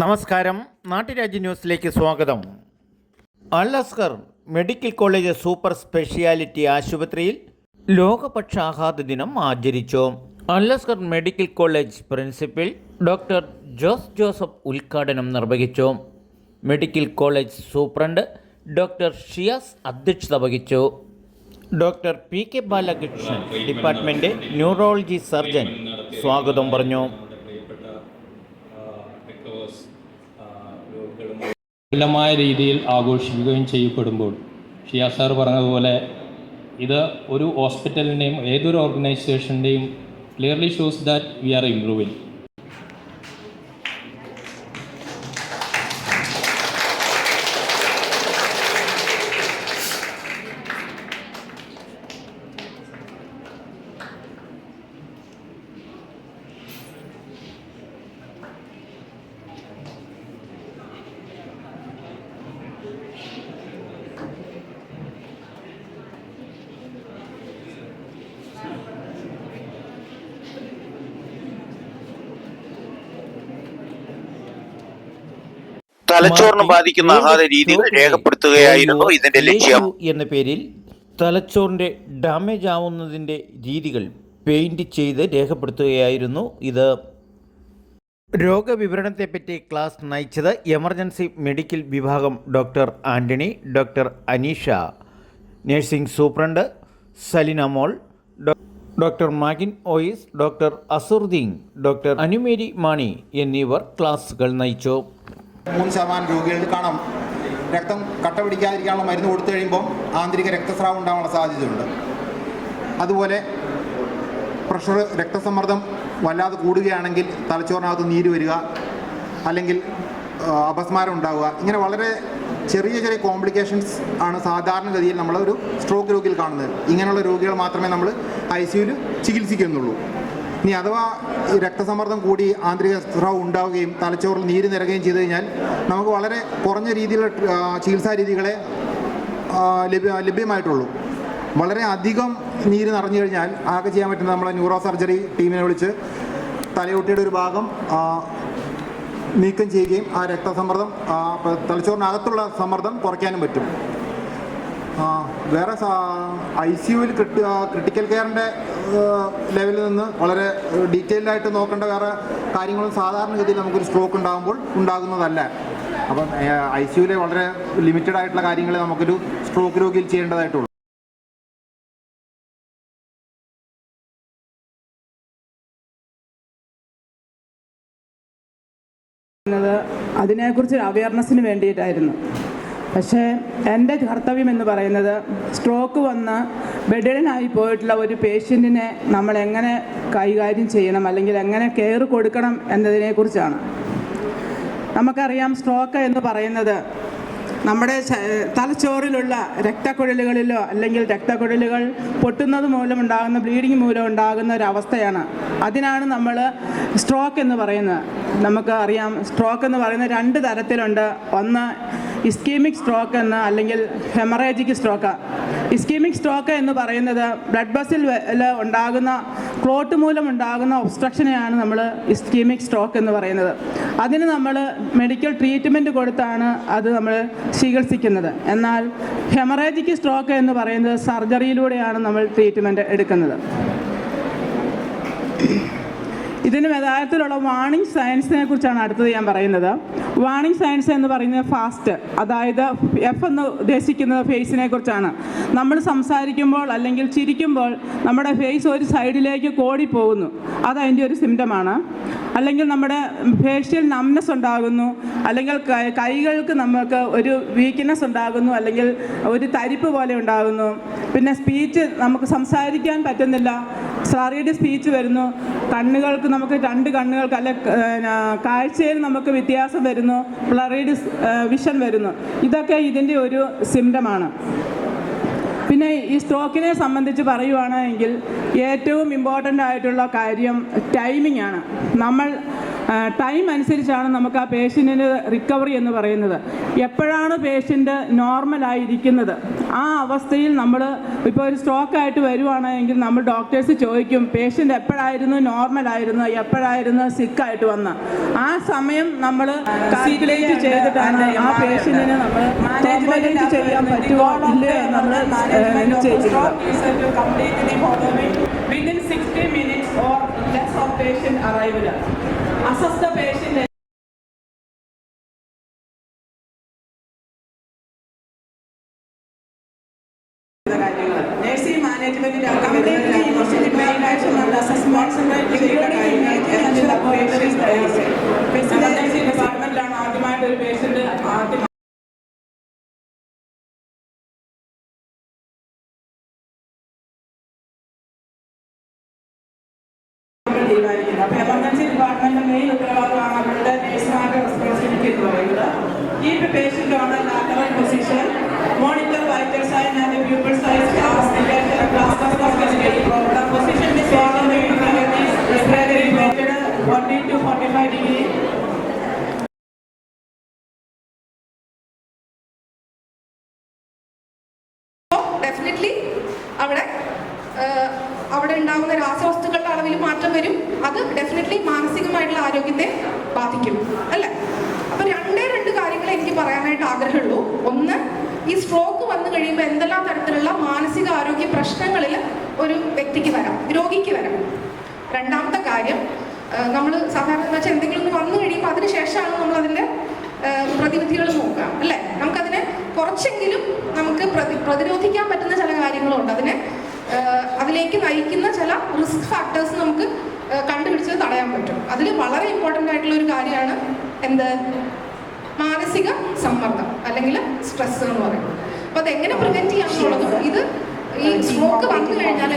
നമസ്കാരം. നാട്ടുരാജ്യ ന്യൂസിലേക്ക് സ്വാഗതം. Al Azhar medical college super speciality ആശുപത്രിയിൽ ലോകപക്ഷാഘാത ദിനം ആചരിച്ചു. Al Azhar medical college principal doctor Jose Joseph ഉദ്ഘാടനം നിർവഹിച്ചു. Medical college superintendent doctor Shiyas അധ്യക്ഷത വഹിച്ചു. Doctor P K Balakrishnan department neurology surgeon സ്വാഗതം പറഞ്ഞു. വിപുലമായ രീതിയിൽ ആഘോഷിക്കുകയും ചെയ്യപ്പെടുമ്പോൾ ഷിയ സാർ പറഞ്ഞതുപോലെ ഇത് ഒരു ഹോസ്പിറ്റലിന്റെയും ഏതൊരു ഓർഗനൈസേഷന്റെയും clearly shows that we are improving തലച്ചോറിന് ബാധിക്കുന്ന ആഹാര രീതികൾ രേഖപ്പെടുത്തുകയായിരുന്നു ഇതിന്റെ ലക്ഷ്യം. എന്ന പേരിൽ തലച്ചോറിന്റെ ഡാമേജ് ആവുന്നതിന്റെ രീതികൾ പെയിന്റ് ചെയ്ത് രേഖപ്പെടുത്തുകയായിരുന്നു ഇത്. രോഗവിവരണത്തെപ്പറ്റി ക്ലാസ് നയിച്ചത് എമർജൻസി മെഡിക്കൽ വിഭാഗം doctor Antony doctor Aneesha. Nursing superintendent Salina Mol doctor Magin Ois doctor Asurdeen doctor Anumary Mani എന്നിവർ ക്ലാസുകൾ നയിച്ചു. മൂന്ന് ശതമാനം രോഗികളിൽ കാണാം. രക്തം കട്ട പിടിക്കാതിരിക്കാനുള്ള മരുന്ന് കൊടുത്തു കഴിയുമ്പോൾ ആന്തരിക രക്തസ്രാവം ഉണ്ടാകാനുള്ള സാധ്യതയുണ്ട്. അതുപോലെ പ്രഷർ രക്തസമ്മർദ്ദം വല്ലാതെ കൂടുകയാണെങ്കിൽ തലച്ചോറിനകത്ത് നീര് വരിക അല്ലെങ്കിൽ അപസ്മാരം ഉണ്ടാവുക. ഇങ്ങനെ വളരെ ചെറിയ ചെറിയ കോംപ്ലിക്കേഷൻസ് ആണ് സാധാരണഗതിയിൽ നമ്മളൊരു സ്ട്രോക്ക് രോഗിയിൽ കാണുന്നത്. ഇങ്ങനെയുള്ള രോഗികൾ മാത്രമേ നമ്മൾ ഐ സിയുവിൽ ചികിത്സിക്കുന്നുള്ളൂ. ഇനി അഥവാ ഈ രക്തസമ്മർദ്ദം കൂടി ആന്തരിക സ്രാവ് ഉണ്ടാവുകയും തലച്ചോറിൽ നീര് നിറയുകയും ചെയ്തു കഴിഞ്ഞാൽ നമുക്ക് വളരെ കുറഞ്ഞ രീതിയിലുള്ള ചികിത്സാ രീതികളെ ലഭ്യ ലഭ്യമായിട്ടുള്ളൂ. വളരെ അധികം നീര് നിറഞ്ഞു കഴിഞ്ഞാൽ ആകെ ചെയ്യാൻ പറ്റുന്ന നമ്മളെ ന്യൂറോ സർജറി ടീമിനെ വിളിച്ച് തലയൊട്ടിയുടെ ഒരു ഭാഗം നീക്കം ചെയ്യുകയും ആ രക്തസമ്മർദ്ദം തലച്ചോറിനകത്തുള്ള സമ്മർദ്ദം കുറയ്ക്കാനും പറ്റും. വേറെ ഐ സി യുവിൽ ക്രിട്ടിക്കൽ കെയറിന്റെ ലെവലിൽ നിന്ന് വളരെ ഡീറ്റെയിൽഡ് ആയിട്ട് നോക്കേണ്ട വേറെ കാര്യങ്ങളും സാധാരണഗതിയിൽ നമുക്കൊരു സ്ട്രോക്ക് ഉണ്ടാകുമ്പോൾ ഉണ്ടാകുന്നതല്ല. അപ്പം ഐ സി യുവിലെ വളരെ ലിമിറ്റഡ് ആയിട്ടുള്ള കാര്യങ്ങളെ നമുക്കൊരു സ്ട്രോക്ക് രോഗിയിൽ ചെയ്യേണ്ടതായിട്ടുള്ളൂ. അതിനെക്കുറിച്ച് അവയർനെസ്സിന് വേണ്ടിയിട്ടായിരുന്നു. പക്ഷേ എന്റെ കർത്തവ്യം എന്ന് പറയുന്നത് സ്ട്രോക്ക് വന്ന് ബെഡിനായി പോയിട്ടുള്ള ഒരു പേഷ്യന്റിനെ നമ്മൾ എങ്ങനെ കൈകാര്യം ചെയ്യണം അല്ലെങ്കിൽ എങ്ങനെ കെയർ കൊടുക്കണം എന്നതിനെക്കുറിച്ചാണ്. നമുക്കറിയാം സ്ട്രോക്ക് എന്ന് പറയുന്നത് നമ്മുടെ തലച്ചോറിലുള്ള രക്തക്കുഴലുകളിലോ അല്ലെങ്കിൽ രക്തക്കുഴലുകൾ പൊട്ടുന്നത് മൂലം ഉണ്ടാകുന്ന ബ്ലീഡിങ് മൂലം ഉണ്ടാകുന്ന ഒരു അവസ്ഥയാണ്. അതിനാണ് നമ്മൾ സ്ട്രോക്ക് എന്ന് പറയുന്നത്. നമുക്ക് അറിയാം സ്ട്രോക്ക് എന്ന് പറയുന്ന രണ്ട് തരത്തിലുണ്ട്. ഒന്ന് ഇസ്കീമിക് സ്ട്രോക്ക് എന്ന അല്ലെങ്കിൽ ഹെമറേജിക് സ്ട്രോക്ക്. ഇസ്കീമിക് സ്ട്രോക്ക് എന്ന് പറയുന്നത് ബ്ലഡ് ബസിൽ ഉണ്ടാകുന്ന ക്ലോട്ട് മൂലം ഉണ്ടാകുന്ന ഒബ്സ്ട്രക്ഷനെയാണ് നമ്മൾ ഇസ്കീമിക് സ്ട്രോക്ക് എന്ന് പറയുന്നത്. അതിന് നമ്മൾ മെഡിക്കൽ ട്രീറ്റ്മെന്റ് കൊടുത്താണ് അത് നമ്മൾ ചികിത്സിക്കുന്നത്. എന്നാൽ ഹെമറേജിക് സ്ട്രോക്ക് എന്ന് പറയുന്നത് സർജറിയിലൂടെയാണ് നമ്മൾ ട്രീറ്റ്മെന്റ് എടുക്കുന്നത്. ഇതിന് യഥാർത്ഥത്തിലുള്ള വാണിംഗ് സയൻസിനെ കുറിച്ചാണ് അടുത്തത് ഞാൻ പറയുന്നത്. വാണിംഗ് സയൻസ് എന്ന് പറയുന്നത് ഫാസ്റ്റ് അതായത് എഫ് എന്ന് ഉദ്ദേശിക്കുന്നത് ഫേസിനെ കുറിച്ചാണ്. നമ്മൾ സംസാരിക്കുമ്പോൾ അല്ലെങ്കിൽ ചിരിക്കുമ്പോൾ നമ്മുടെ ഫേസ് ഒരു സൈഡിലേക്ക് കോടിപ്പോകുന്നു. അത് അതിന്റെ ഒരു സിംറ്റമാണ് അല്ലെങ്കിൽ നമ്മുടെ ഫേഷ്യൽ നംനെസ് ഉണ്ടാകുന്നു. അല്ലെങ്കിൽ കൈകൾക്ക് നമുക്ക് ഒരു വീക്ക്നെസ് ഉണ്ടാകുന്നു. അല്ലെങ്കിൽ ഒരു തരിപ്പ് പോലെ ഉണ്ടാകുന്നു. പിന്നെ സ്പീച്ച് നമുക്ക് സംസാരിക്കാൻ പറ്റുന്നില്ല. സാറിയുടെ സ്പീച്ച് വരുന്നു. കണ്ണുകൾക്ക് നമുക്ക് രണ്ട് കണ്ണുകൾക്ക് അല്ലെ കാഴ്ചയിൽ നമുക്ക് വ്യത്യാസം വരുന്നു പ്ലറീഡ് വിഷൻ വരുന്നു. ഇതൊക്കെ ഇതിന്റെ ഒരു സിംറ്റമാണ് പിന്നെ ഈ സ്ട്രോക്കിനെ സംബന്ധിച്ച് പറയുവാണെങ്കിൽ ഏറ്റവും ഇമ്പോർട്ടന്റ് ആയിട്ടുള്ള കാര്യം ടൈമിംഗ് ആണ്. നമ്മൾ ടൈം അനുസരിച്ചാണ് നമുക്ക് ആ പേഷ്യന്റിന് റിക്കവറി എന്ന് പറയുന്നത്. എപ്പോഴാണ് പേഷ്യന്റ് നോർമലായിരിക്കുന്നത് ആ അവസ്ഥയിൽ നമ്മൾ ഇപ്പോൾ ഒരു സ്ട്രോക്ക് ആയിട്ട് വരുവാണെങ്കിൽ നമ്മൾ ഡോക്ടേഴ്സ് ചോദിക്കും പേഷ്യന്റ് എപ്പോഴായിരുന്നു? നോർമലായിരുന്നു എപ്പോഴായിരുന്നു? സിക്കായിട്ട് വന്ന്? ആ സമയം നമ്മൾ കാൽക്കുലേറ്റ് ചെയ്തിട്ടാണ് ആ പേഷ്യന്റിന് നമ്മൾ മാനേജ്മെന്റ് ചെയ്യാൻ പറ്റുമോ ഇല്ലയോ നമ്മൾ within sixty minutes or less of patient arrival assess the patient nursing മാനേജ്മെന്റിന്റെ ഡിപ്പാർട്ട്മെന്റിലാണ് ആദ്യമായിട്ട് ഒരു പേഷ്യന്റ് ആദ്യം തീരുമാനിക്കുന്നത് അപ്പൊ 45 degree. ഡെഫിനറ്റ്ലി അവിടെ അവിടെ ഉണ്ടാകുന്ന രാസവസ്തുക്കളുടെ അളവിൽ മാറ്റം വരും. അത് ഡെഫിനറ്റ്ലി മാനസികമായിട്ടുള്ള ആരോഗ്യത്തെ ബാധിക്കും അല്ലേ? അപ്പൊ രണ്ടേ രണ്ട് കാര്യങ്ങൾ എനിക്ക് പറയാനായിട്ട് ആഗ്രഹമുള്ളൂ. ഒന്ന് ഈ സ്ട്രോക്ക് വന്നു കഴിയുമ്പോൾ എന്തെല്ലാം തരത്തിലുള്ള മാനസിക ആരോഗ്യ പ്രശ്നങ്ങളിൽ ഒരു വ്യക്തിക്ക് വരാം രോഗിക്ക് വരാം. രണ്ടാമത്തെ കാര്യം നമ്മൾ സാധാരണ എന്ന് വെച്ചാൽ എന്തെങ്കിലും ഒന്ന് വന്നു കഴിയുമ്പോൾ അതിന് ശേഷമാണ് നമ്മൾ അതിന്റെ പ്രതിവിധികൾ നോക്കുക അല്ലേ? നമുക്കതിനെ കുറച്ചെങ്കിലും നമുക്ക് പ്രതി പ്രതിരോധിക്കാൻ പറ്റുന്ന ചില കാര്യങ്ങളുണ്ട്. അതിനെ അതിലേക്ക് നയിക്കുന്ന ചില റിസ്ക് ഫാക്ടേഴ്സ് നമുക്ക് കണ്ടുപിടിച്ച് തടയാൻ പറ്റും. അതിൽ വളരെ ഇമ്പോർട്ടന്റ് ആയിട്ടുള്ള ഒരു കാര്യമാണ് എന്ത്? മാനസിക സമ്മർദ്ദം അല്ലെങ്കിൽ സ്ട്രെസ് എന്ന് പറയുന്നത്. അപ്പോൾ അതെങ്ങനെ പ്രിവെന്റ് ചെയ്യാമെന്നുള്ളതും ഇത് ഈ സ്ട്രോക്ക് വന്നു കഴിഞ്ഞാൽ